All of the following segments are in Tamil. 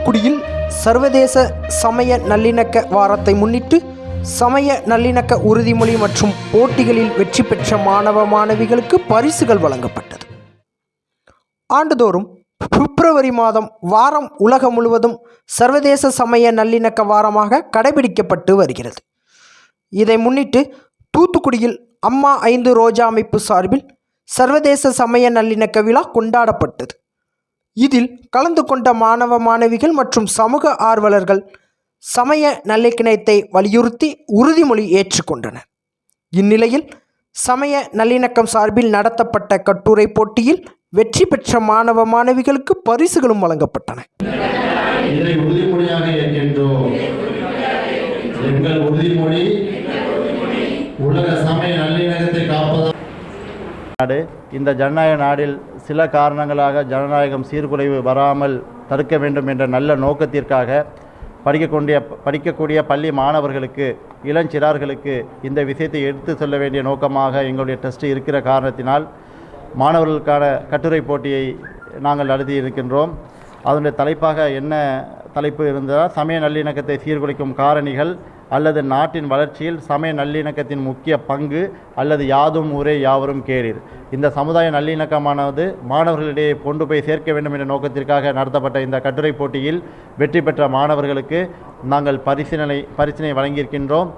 தூத்துக்குடியில் சர்வதேச சமய நல்லிணக்க வாரத்தை முன்னிட்டு சமய நல்லிணக்க உறுதிமொழி மற்றும் போட்டிகளில் வெற்றி பெற்ற மாணவ மாணவிகளுக்கு பரிசுகள் வழங்கப்பட்டது. ஆண்டுதோறும் பிப்ரவரி மாதம் வாரம் உலகம் முழுவதும் சர்வதேச சமய நல்லிணக்க வாரமாக கடைபிடிக்கப்பட்டு வருகிறது. இதை முன்னிட்டு தூத்துக்குடியில் அம்மா ஐந்து ரோஜா அமைப்பு சார்பில் சர்வதேச சமய நல்லிணக்க விழா கொண்டாடப்பட்டது. இதில் கலந்து கொண்ட மாணவ மாணவிகள் மற்றும் சமூக ஆர்வலர்கள் சமய நல்லிணக்கத்தை வலியுறுத்தி உறுதிமொழி ஏற்றுக்கொண்டனர். இந்நிலையில் சமய நல்லிணக்கம் சார்பில் நடத்தப்பட்ட கட்டுரை போட்டியில் வெற்றி பெற்ற மாணவ மாணவிகளுக்கு பரிசுகளும் வழங்கப்பட்டன. இதை உறுதிமொழியாக ஏற்கின்றோம். எங்கள் உறுதிமொழி உலக சமய நல்லிணக்கத்தை நாடு. இந்த ஜனநாயக நாடில் சில காரணங்களாக ஜனநாயகம் சீர்குலைவு வராமல் தடுக்க வேண்டும் என்ற நல்ல நோக்கத்திற்காக படிக்கக்கூடிய படிக்கக்கூடிய பள்ளி மாணவர்களுக்கு இளஞ்சிறார்களுக்கு இந்த விஷயத்தை எடுத்து சொல்ல வேண்டிய நோக்கமாக எங்களுடைய டெஸ்ட் இருக்கிற காரணத்தினால் மாணவர்களுக்கான கட்டுரை போட்டியை நாங்கள் நடத்தி இருக்கின்றோம். அதனுடைய தலைப்பாக என்ன தலைப்பு இருந்ததால் சமய நல்லிணக்கத்தை சீர்குலைக்கும் காரணிகள் அல்லது நாட்டின் வளர்ச்சியில் சமய நல்லிணக்கத்தின் முக்கிய பங்கு அல்லது யாதும் ஊரே யாவரும் கேரீர். இந்த சமுதாய நல்லிணக்கமானது மாணவர்களிடையே கொண்டு போய் சேர்க்க வேண்டும் என்ற நோக்கத்திற்காக நடத்தப்பட்ட இந்த கட்டுரை போட்டியில் வெற்றி பெற்ற மாணவர்களுக்கு நாங்கள் பரிசீலனை பரிசீலனை வழங்கியிருக்கின்றோம்.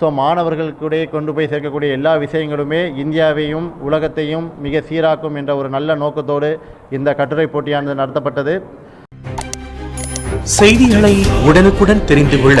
ஸோ மாணவர்களுக்குடைய கொண்டு போய் சேர்க்கக்கூடிய எல்லா விஷயங்களுமே இந்தியாவையும் உலகத்தையும் மிக சீராக்கும் என்ற ஒரு நல்ல நோக்கத்தோடு இந்த கட்டுரை போட்டியானது நடத்தப்பட்டது. செய்திகளை உடனுக்குடன் தெரிந்து கொள்ள